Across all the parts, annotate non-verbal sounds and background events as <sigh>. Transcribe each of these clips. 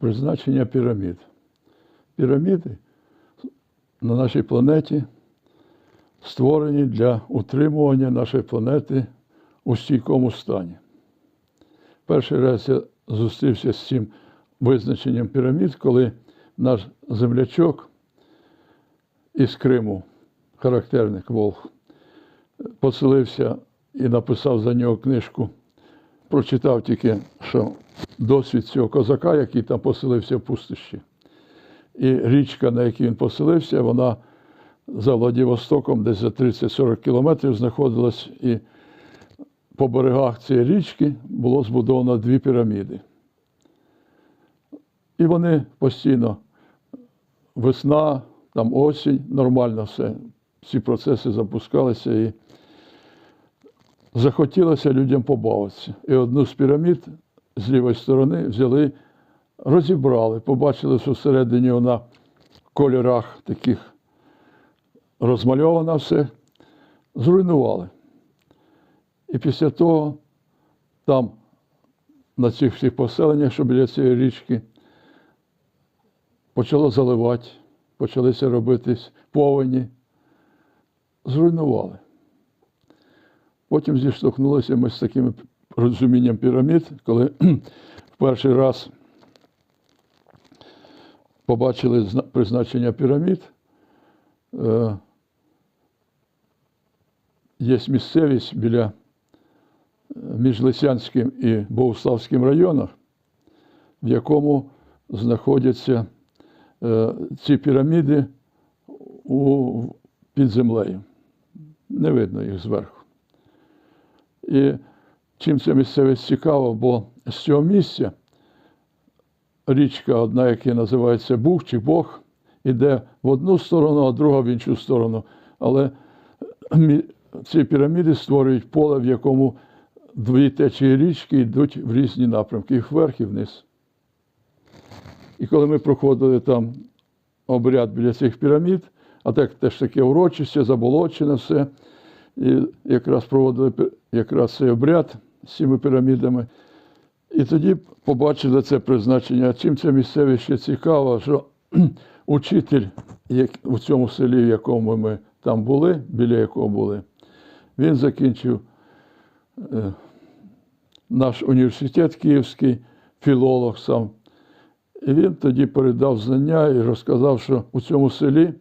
Призначення пірамід. Піраміди на нашій планеті створені для утримування нашої планети у стійкому стані. Перший раз я зустрівся з цим визначенням пірамід, коли наш землячок із Криму, характерник Волх, поселився і написав за нього книжку. Прочитав тільки, що досвід цього козака, який там поселився в пустощі. І річка, на якій він поселився, вона за Владивостоком, десь за 30-40 кілометрів знаходилась, і по берегах цієї річки було збудовано дві піраміди. І вони постійно весна, там осінь, нормально все. Всі процеси запускалися і захотілося людям побавитися. І одну з пірамід з лівої сторони взяли, розібрали, побачили, що всередині вона в кольорах таких розмальована все, зруйнували. І після того там, на цих всіх поселеннях, що біля цієї річки, почало заливати, почалися робитись повені, зруйнували. Потім зіштовхнулися ми з таким розумінням пірамід, коли <clears throat> в перший раз побачили призначення пірамід. Е, Є місцевість біля е, між Лисянським і Богуславським районах, в якому знаходяться е, ці піраміди під землею. Не видно їх зверху. І чим ця місцевість цікава, бо з цього місця річка, одна, яка називається Буг чи Бог, іде в одну сторону, а друга в іншу сторону. Але ці піраміди створюють поле, в якому дві течії річки йдуть в різні напрямки, і вверх і вниз. І коли ми проходили там обряд біля цих пірамід, а так теж таке урочище, заболочене все, і якраз проводили якраз цей обряд цими пірамідами. І тоді побачили це призначення. Чим це місцевість ще цікаво, що <clears throat> учитель як, у цьому селі, в якому ми там були, біля якого були, він закінчив е, наш університет київський, філолог сам. І він тоді передав знання і розказав, що у цьому селі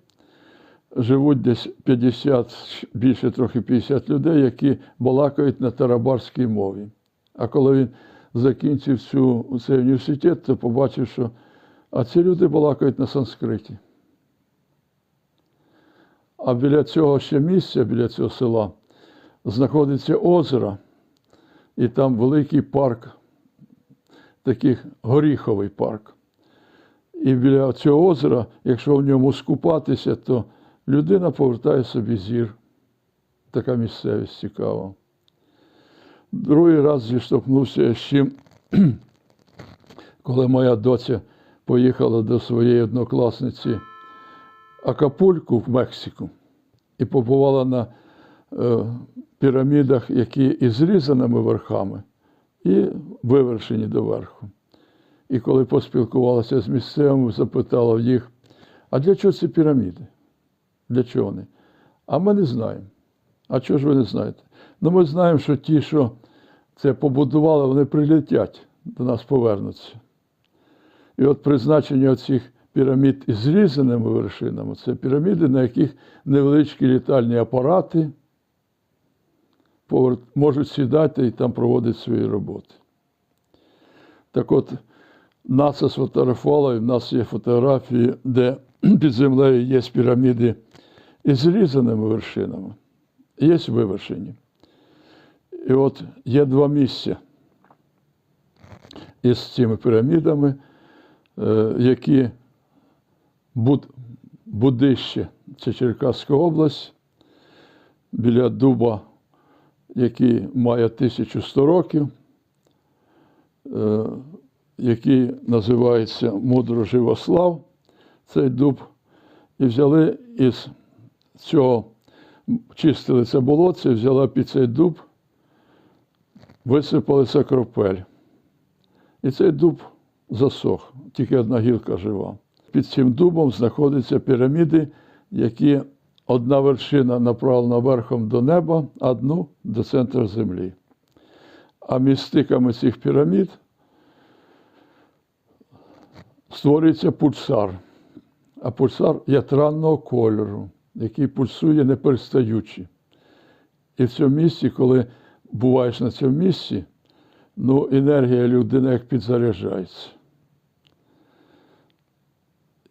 живуть десь 50, більше трохи 50 людей, які балакають на тарабарській мові. А коли він закінчив цю, цей університет, то побачив, що а ці люди балакають на санскриті. А біля цього ще місця, біля цього села, знаходиться озеро, і там великий парк, такий горіховий парк. І біля цього озера, якщо в ньому скупатися, то людина повертає собі зір. Така місцевість цікава. Другий раз зіштовхнувся я з чим, <clears throat> коли моя доця поїхала до своєї однокласниці Акапульку в Мексику і побувала на е, пірамідах, які із зрізаними верхами і вивершені доверху. І коли поспілкувалася з місцевими, запитала в їх, а для чого ці піраміди? Для чого вони? А ми не знаємо. А чого ж ви не знаєте? Ну, ми знаємо, що ті, що це побудували, вони прилетять, до нас повернуться. І от призначення цих пірамід із зрізаними вершинами це піраміди, на яких невеличкі літальні апарати можуть сідати і там проводити свої роботи. Так от, НАСА сфотографувала, і в нас є фотографії, де під землею є піраміди із зрізаними вершинами, є вивершені. І от є два місця із цими пірамідами, е, які Буд, Будище, це Черкаська область, біля дуба, який має 1100 років, е, який називається Мудро Живослав, цей дуб, і взяли із цього, чистили це болотце, взяла під цей дуб, висипалися кропель. І цей дуб засох, тільки одна гілка жива. Під цим дубом знаходяться піраміди, які одна вершина направлена верхом до неба, одну до центру землі. А між стиками цих пірамід створюється пульсар. А пульсар ятранного кольору, який пульсує не перестаючи. І в цьому місці, коли буваєш на цьому місці, ну, енергія людини як підзаряджається.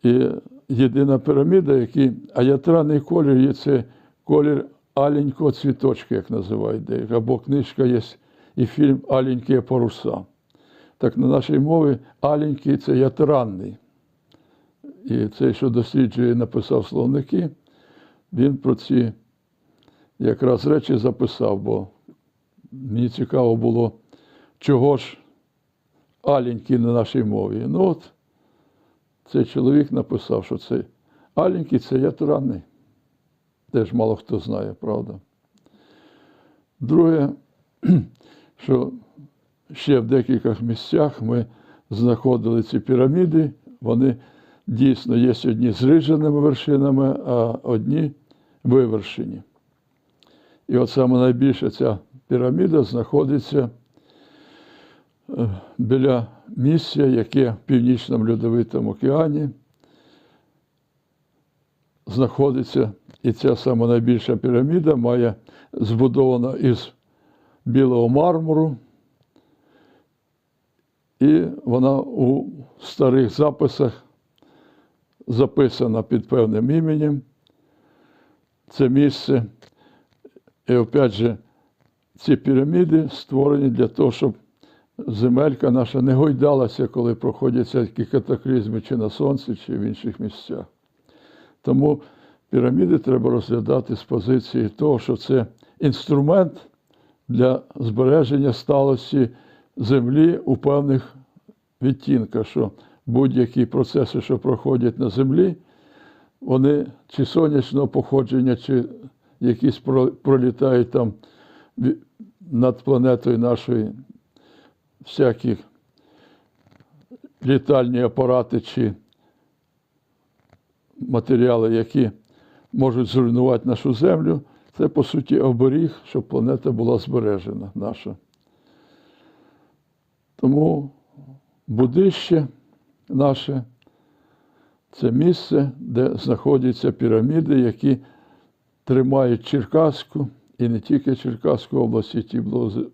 І єдина піраміда, який, а ятраний колір є це колір аленького цвіточка, як називають деякі. Або книжка є і фільм Аленькі паруса. Так на нашій мові аленький це ятранний. І цей, що досліджує, написав словники, він про ці якраз речі записав, бо мені цікаво було, чого ж аленький на нашій мові. Ну от цей чоловік написав, що це аленький це ятранний. Теж мало хто знає, правда. Друге, <clears throat> що ще в декількох місцях ми знаходили ці піраміди, вони дійсно є одні з риженими вершинами, а одні вивершені. І от саме найбільша ця піраміда знаходиться е, біля місця, яке в Північному Льодовитому океані знаходиться. І ця саме найбільша піраміда має збудована із білого мармуру. І вона у старих записах записана під певним іменем. Це місце. І опять же, ці піраміди створені для того, щоб земелька наша не гойдалася, коли проходять всякі катаклізми чи на сонці, чи в інших місцях. Тому піраміди треба розглядати з позиції того, що це інструмент для збереження сталості землі у певних відтінках, що будь-які процеси, що проходять на землі, вони чи сонячного походження, чи якісь пролітають там над планетою нашої всякі літальні апарати чи матеріали, які можуть зруйнувати нашу землю, це по суті оберіг, щоб планета була збережена наша. Тому будище наше це місце, де знаходяться піраміди, які тримають Черкаську і не тільки Черкаську область, і ті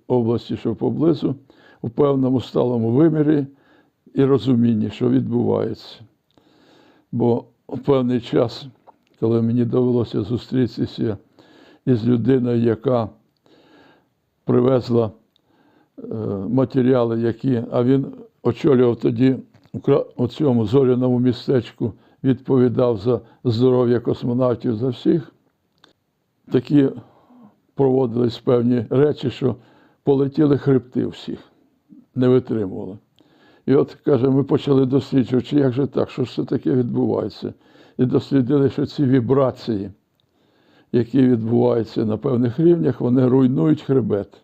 області, що поблизу, у певному сталому вимірі і розумінні, що відбувається. Бо у певний час, коли мені довелося зустрітися із людиною, яка привезла е, матеріали, які, а він очолював тоді у цьому зоряному містечку, відповідав за здоров'я космонавтів за всіх. Такі проводились певні речі, що полетіли хребти всіх, не витримували. І от, каже, ми почали досліджувати, чи як же так, що ж це таке відбувається. І дослідили, що ці вібрації, які відбуваються на певних рівнях, вони руйнують хребет.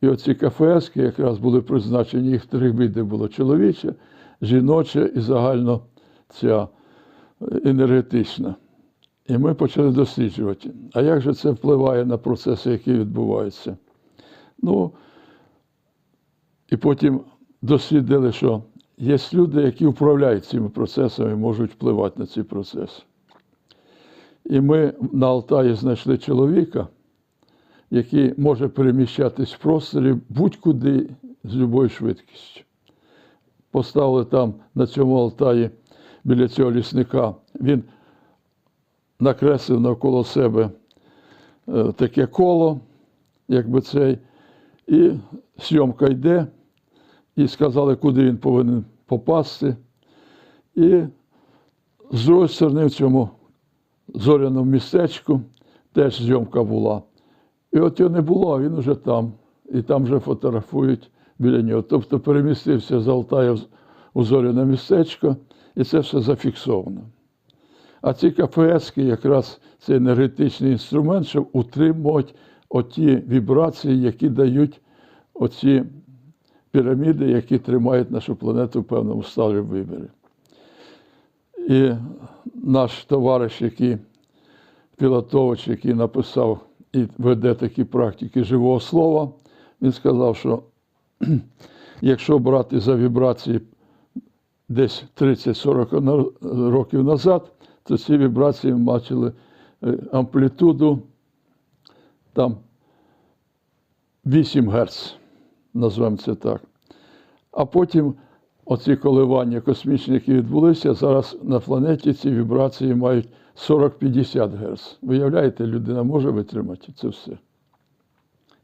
І оці КФСки якраз були призначені, їх три види було чоловіче, жіноче і загально ця е, енергетична. І ми почали досліджувати. А як же це впливає на процеси, які відбуваються? Ну, і потім дослідили, що є люди, які управляють цими процесами, можуть впливати на ці процеси. І ми на Алтаї знайшли чоловіка, який може переміщатись в просторі будь-куди з будь-якою швидкістю. Поставили там на цьому Алтаї біля цього лісника. Він накреслив навколо себе е, таке коло, якби цей, і зйомка йде, і сказали, куди він повинен попасти. І з другої сторони, в цьому зоряному містечку теж зйомка була. І от його не було, а він уже там. І там вже фотографують біля нього. Тобто перемістився з Алтая у зоряне містечко, і це все зафіксовано. А ці КФСки якраз це енергетичний інструмент, щоб утримувати оті вібрації, які дають оці піраміди, які тримають нашу планету в певному стані виборі. І наш товариш, який Пілатович, який написав і веде такі практики живого слова, він сказав, що <clears throat> якщо брати за вібрації десь 30-40 років назад, то ці вібрації бачили е, амплітуду там 8 Гц, назвемо це так. А потім оці коливання космічні, які відбулися, зараз на планеті ці вібрації мають 40-50 Гц. Виявляєте, людина може витримати це все?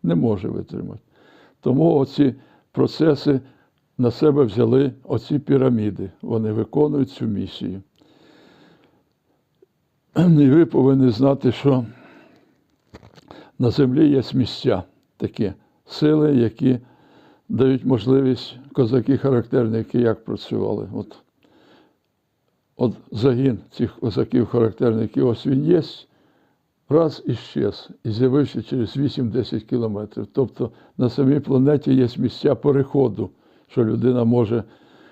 Не може витримати. Тому оці процеси на себе взяли оці піраміди. Вони виконують цю місію. І ви повинні знати, що на землі є місця такі сили, які дають можливість козаки-характерники як працювали. От, от загін цих козаків-характерників, ось він є, раз і щез, і з'явився через 8-10 кілометрів. Тобто на самій планеті є місця переходу, що людина може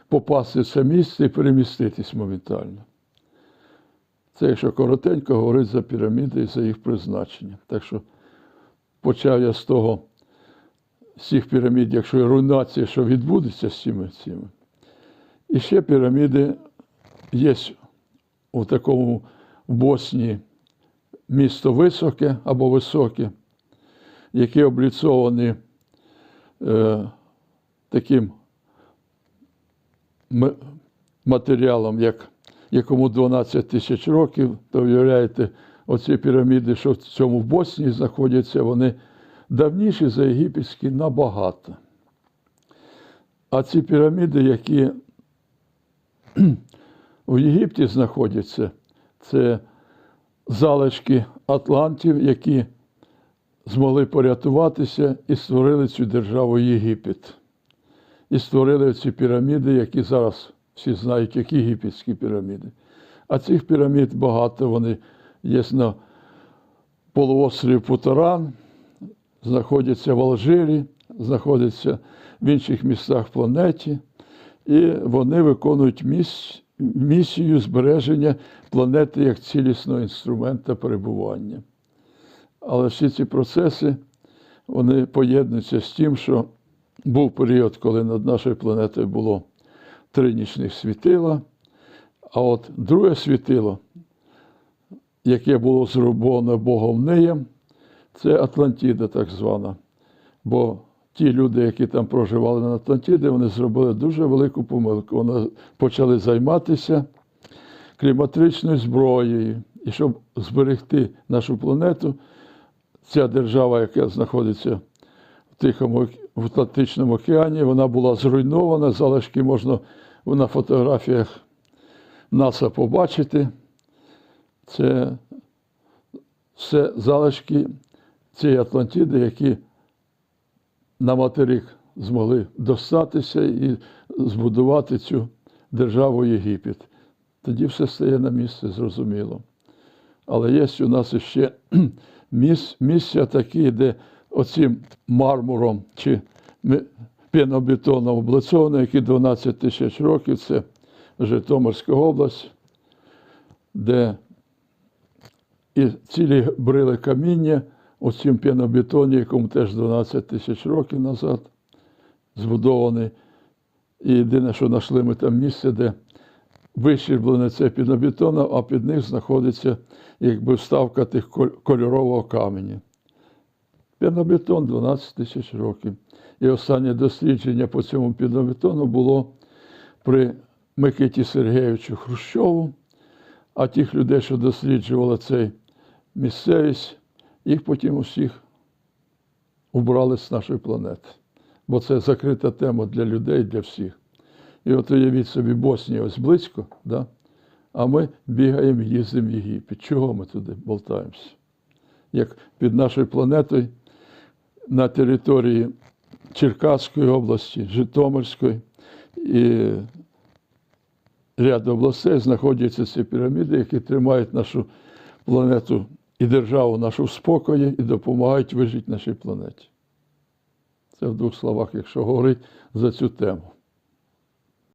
попасти в це місце і переміститись моментально. Це якщо коротенько говорить за піраміди і за їх призначення. Так що почав я з того, з цих пірамід, якщо руйнація, що відбудеться з цими цими. І ще піраміди є у такому в Боснії місто високе або високе, які обліцовані е, таким матеріалом, як, якому 12 тисяч років, то уявляєте, оці піраміди, що в цьому в Боснії знаходяться, вони давніші за єгипетські набагато. А ці піраміди, які в Єгипті знаходяться, це залишки атлантів, які змогли порятуватися і створили цю державу Єгипет. І створили ці піраміди, які зараз всі знають, як єгипетські піраміди. А цих пірамід багато, вони є на полуострові Путаран, знаходяться в Алжирі, знаходяться в інших містах планеті, і вони виконують міс- місію збереження планети як цілісного інструмента перебування. Але всі ці процеси вони поєднуються з тим, що був період, коли над нашою планетою було три нічних світила, а от друге світило, яке було зроблено Богом Неєм, це Атлантида, так звана. Бо ті люди, які там проживали на Атлантиді, вони зробили дуже велику помилку. Вони почали займатися кліматричною зброєю. І щоб зберегти нашу планету, ця держава, яка знаходиться в Тихому в Атлантичному океані, вона була зруйнована. Залишки можна на фотографіях НАСА побачити. Це все залишки цієї Атлантиди, які на материк змогли достатися і збудувати цю державу Єгипет. Тоді все стає на місце, зрозуміло. Але є у нас ще <clears throat> місця такі, де оцим мармуром чи пенобетоном облицовано, які 12 тисяч років, це Житомирська область, де і цілі брили каміння у цім пенобетоні, якому теж 12 тисяч років назад збудований. І єдине, що знайшли ми там місце, де вищерблене це пінобетона, а під них знаходиться якби вставка тих кольорового каменю. Пінобетон 12 тисяч років. І останнє дослідження по цьому пінобетону було при Микиті Сергійовичу Хрущову, а тих людей, що досліджували цей місцевість, їх потім усіх убрали з нашої планети. Бо це закрита тема для людей, для всіх. І от уявіть собі, Боснія ось близько, да? а ми бігаємо, їздимо в Єгипет. Чого ми туди болтаємося? Як під нашою планетою на території Черкаської області, Житомирської і ряд областей знаходяться ці піраміди, які тримають нашу планету і державу нашу в спокої і допомагають вижити нашій планеті. Це в двох словах, якщо говорити за цю тему.